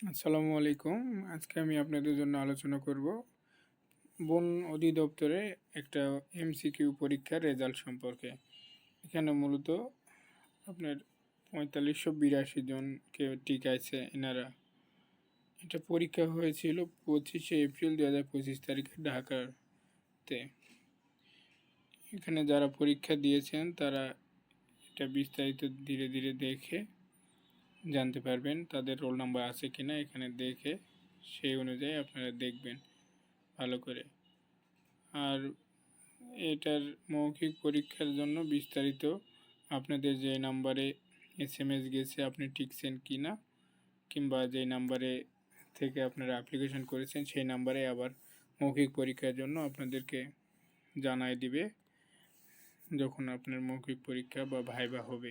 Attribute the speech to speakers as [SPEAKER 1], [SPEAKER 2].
[SPEAKER 1] আসসালামু আলাইকুম। আজকে আমি আপনাদের জন্য আলোচনা করব বন অধিদপ্তরে একটা এমসিকিউ পরীক্ষার রেজাল্ট সম্পর্কে। এখানে মূলত আপনার পঁয়তাল্লিশশো বিরাশি জনকে টিকাইছে এনারা। এটা পরীক্ষা হয়েছিল পঁচিশে এপ্রিল দু হাজার পঁচিশ তারিখে ঢাকাতে। এখানে যারা পরীক্ষা দিয়েছেন তারা এটা বিস্তারিত ধীরে ধীরে দেখে জানতে পারবেন তাদের রোল নাম্বার আছে কি না এখানে দেখে সেই অনুযায়ী আপনারা দেখবেন ভালো করে। আর এটার মৌখিক পরীক্ষার জন্য বিস্তারিত আপনাদের যে নাম্বারে এস এম এস গেছে আপনি টিকছেন কি না কিংবা যে নাম্বারে থেকে আপনারা অ্যাপ্লিকেশন করেছেন সেই নাম্বারে আবার মৌখিক পরীক্ষার জন্য আপনাদেরকে জানাই দিবে, যখন আপনার মৌখিক পরীক্ষা বা ভাইবা হবে।